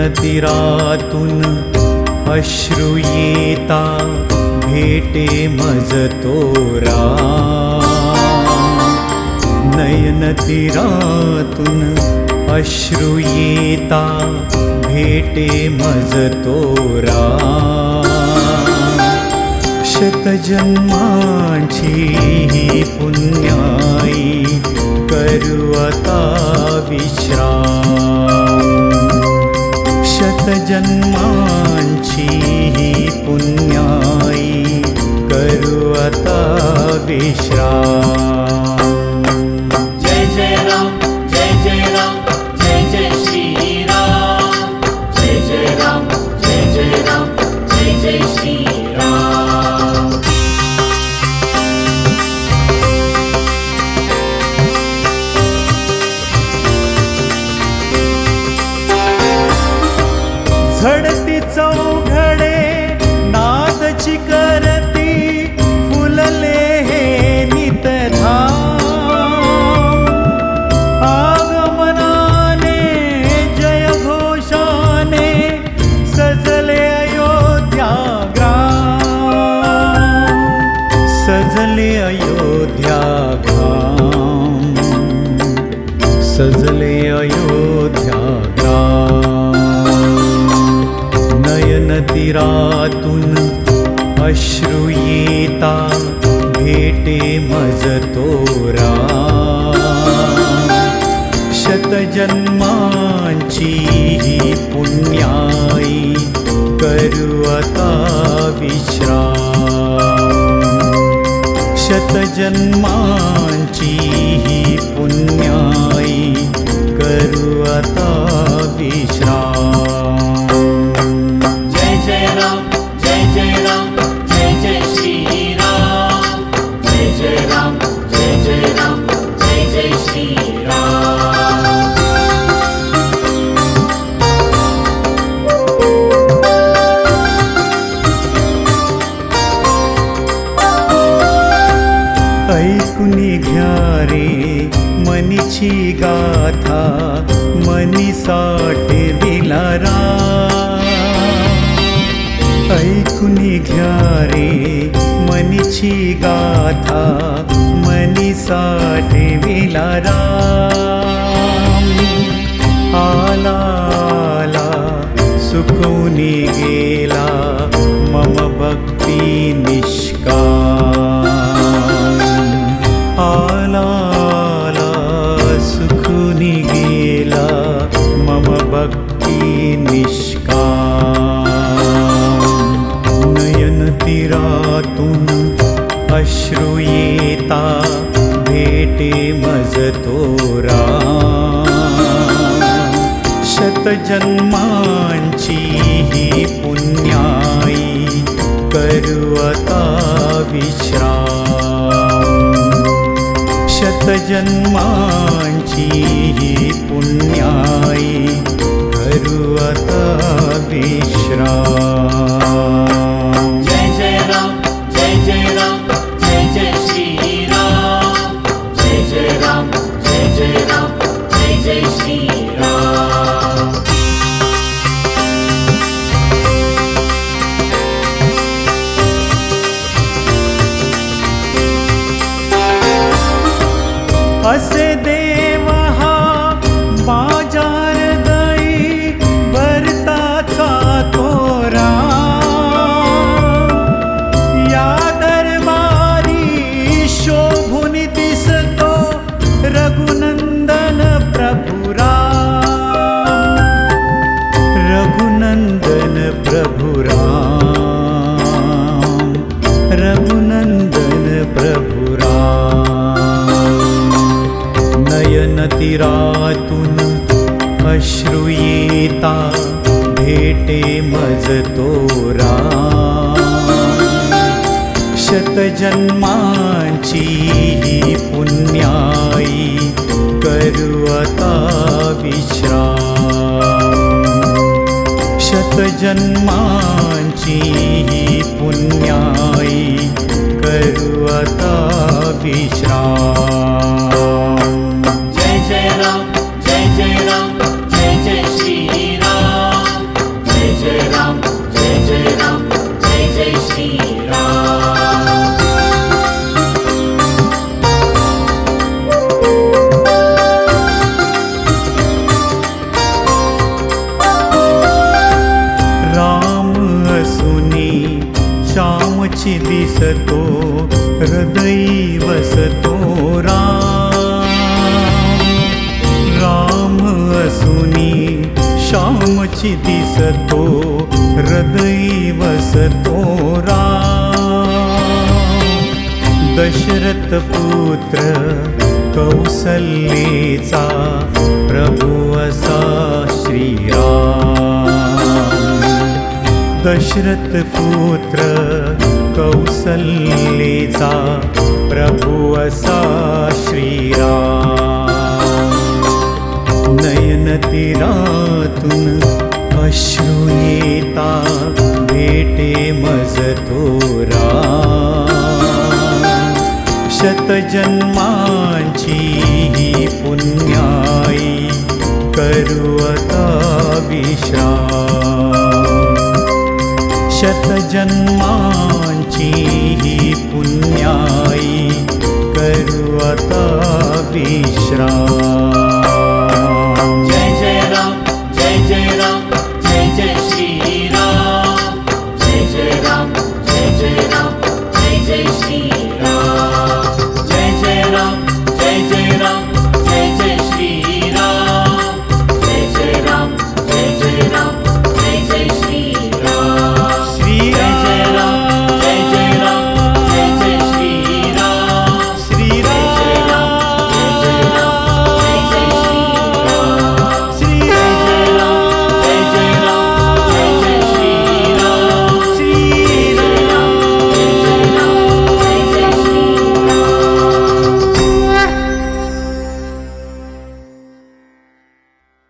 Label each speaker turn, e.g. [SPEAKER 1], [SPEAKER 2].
[SPEAKER 1] नयनतिरातून अश्रू येता भेटे मज तोरा नयनतिरातून अश्रू येता भेटे मज तोरा शतजन्मांची ही विश्राम नयनतिरातून अश्रू येता भेटे मज तोरा शतजन्मांची ही पुण्याई आता विश्राम। शतजन्मांची पुण्याई करू आता विश्राम।
[SPEAKER 2] जय जय राम जय जय राम
[SPEAKER 1] मनीची गाथा मनी साठे विलारा आला सुकवूनी गेला मम भक्ती निष्काम। आला सुखुनी गेला मम भक्ती निष्काम अश्रू येता भेटे मज तोरा शतजन्मांची ही पुण्याई करू आता विश्राम। शतजन्मांची ही पुण्याई नयनतिरातून अश्रू येता भेटे मज तोरा। शतजन्मांची पुण्याई आता विश्राम शतजन्मांची पुण्याई करू आता ो हृदयसोरामसुनी श्यामचिदिसतो हृदयसतोरा दशरथपुत्र कौसल्येचा प्रभु असा श्रिया दशरथपुत्र पुत्र कौसल्येचा प्रभु असा श्रीराम। नयन तीरातून अश्रू येता भेटे मज थोरा शतजन्मांची ही पुण्याई करू आता विश्राम शतजन्मांची ही पुण्याई करू आता विश्राम